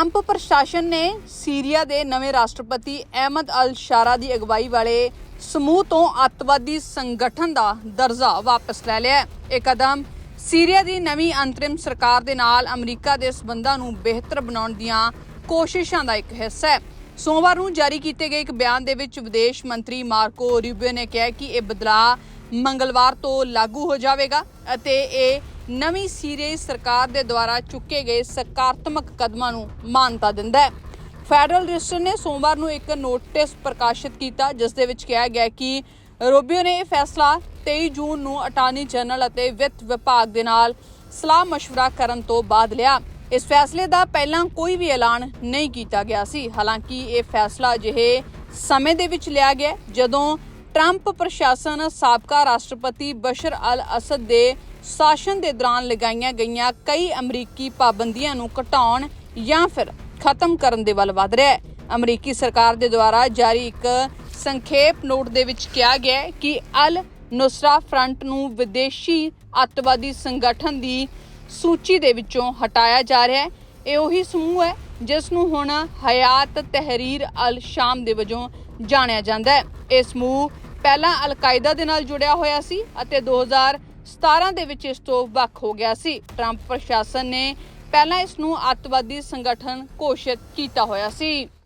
Trump ਪ੍ਰਸ਼ਾਸਨ ਨੇ Syria ਦੇ ਨਵੇਂ ਰਾਸ਼ਟਰਪਤੀ ਅਹਿਮਦ ਅਲ ਸ਼ਾਰਾ ਦੀ ਅਗਵਾਈ ਵਾਲੇ ਸਮੂਹ ਤੋਂ ਅੱਤਵਾਦੀ ਸੰਗਠਨ ਦਾ ਦਰਜਾ ਵਾਪਸ ਲੈ ਲਿਆ ਇਹ ਕਦਮ ਸੀਰੀਆ ਦੀ ਨਵੀਂ ਅੰਤਰਿਮ ਸਰਕਾਰ ਦੇ ਨਾਲ ਅਮਰੀਕਾ ਦੇ ਸਬੰਧਾਂ ਨੂੰ ਬਿਹਤਰ ਬਣਾਉਣ ਦੀਆਂ ਕੋਸ਼ਿਸ਼ਾਂ ਦਾ ਇੱਕ ਹਿੱਸਾ ਹੈ। ਸੋਮਵਾਰ ਨੂੰ ਜਾਰੀ ਕੀਤੇ ਗਏ ਇੱਕ ਬਿਆਨ ਦੇ ਵਿੱਚ ਵਿਦੇਸ਼ ਮੰਤਰੀ ਮਾਰਕੋ ਰੂਬੀਓ ਨੇ ਕਿਹਾ ਕਿ ਇਹ ਬਦਲਾਅ ਮੰਗਲਵਾਰ ਤੋਂ ਲਾਗੂ ਹੋ ਜਾਵੇਗਾ ਅਤੇ ਇਹ ਨਵੀਂ ਸੀਰੀਆਈ ਸਰਕਾਰ ਦੇ ਦੁਆਰਾ ਚੁੱਕੇ ਗਏ ਸਕਾਰਾਤਮਕ ਕਦਮਾਂ ਨੂੰ ਮਾਨਤਾ ਦਿੰਦਾ ਹੈ ਫੈਡਰਲ ਰਜਿਸਟਰ ਨੇ ਸੋਮਵਾਰ ਨੂੰ ਇੱਕ ਨੋਟਿਸ ਪ੍ਰਕਾਸ਼ਿਤ ਕੀਤਾ ਜਿਸ ਦੇ ਵਿੱਚ ਕਿਹਾ ਗਿਆ ਕਿ ਰੂਬੀਓ ਨੇ ਇਹ ਫੈਸਲਾ 23 ਜੂਨ ਨੂੰ ਅਟਾਰਨੀ ਜਨਰਲ ਅਤੇ ਵਿੱਤ ਵਿਭਾਗ ਦੇ ਨਾਲ ਸਲਾਹ مشورہ ਕਰਨ ਤੋਂ ਬਾਅਦ ਲਿਆ ਇਸ ਫੈਸਲੇ ਦਾ ਪਹਿਲਾਂ ਕੋਈ ਵੀ ਐਲਾਨ ਨਹੀਂ ਕੀਤਾ ਗਿਆ ਸੀ ਹਾਲਾਂਕਿ ਇਹ ਫੈਸਲਾ ਅਜਿਹੇ ਸਮੇਂ ਦੇ ਵਿੱਚ ਲਿਆ ਗਿਆ ਜਦੋਂ ਟਰੰਪ ਪ੍ਰਸ਼ਾਸਨ ਸਾਬਕਾ ਰਾਸ਼ਟਰਪਤੀ ਬਸ਼ਰ ਅਲ ਅਸਦ ਦੇ ਸ਼ਾਸਨ ਦੇ ਦੌਰਾਨ ਲਗਾਈਆਂ ਗਈਆਂ ਕਈ ਅਮਰੀਕੀ ਪਾਬੰਦੀਆਂ ਨੂੰ ਘਟਾਉਣ ਜਾਂ ਫਿਰ ਖਤਮ ਕਰਨ ਦੇ ਵੱਲ ਵਧ ਰਿਹਾ ਹੈ। ਅਮਰੀਕੀ ਸਰਕਾਰ ਦੇ ਦੁਆਰਾ ਜਾਰੀ ਇੱਕ ਸੰਖੇਪ ਨੋਟ ਦੇ ਵਿੱਚ ਕਿਹਾ ਗਿਆ ਹੈ ਕਿ ਅਲ ਨੁਸਰਾ ਫਰੰਟ ਨੂੰ ਵਿਦੇਸ਼ੀ ਅੱਤਵਾਦੀ ਸੰਗਠਨ ਦੀ ਸੂਚੀ ਦੇ ਵਿੱਚੋਂ ਹਟਾਇਆ ਜਾ ਰਿਹਾ ਹੈ। ਇਹ ਉਹੀ ਸਮੂਹ ਹੈ, ਜਿਸ ਨੂੰ ਹੁਣ ਹਯਾਤ ਤਹਿਰੀਰ ਅਲ ਸ਼ਾਮ ਦੇ ਵਜੋਂ ਜਾਣਿਆ ਜਾਂਦਾ ਹੈ। ਇਹ ਸਮੂਹ ਪਹਿਲਾਂ ਅਲ ਕਾਇਦਾ ਦੇ ਨਾਲ ਜੁੜਿਆ ਹੋਇਆ ਸੀ ਅਤੇ 2017 ਦੇ ਵਿੱਚ ਇਸ ਤੋਂ ਵੱਖ ਹੋ ਗਿਆ ਸੀ। ਟਰੰਪ ਪ੍ਰਸ਼ਾਸਨ ਨੇ ਪਹਿਲਾਂ ਇਸ ਨੂੰ ਅੱਤਵਾਦੀ ਸੰਗਠਨ ਘੋਸ਼ਿਤ ਕੀਤਾ ਹੋਇਆ ਸੀ।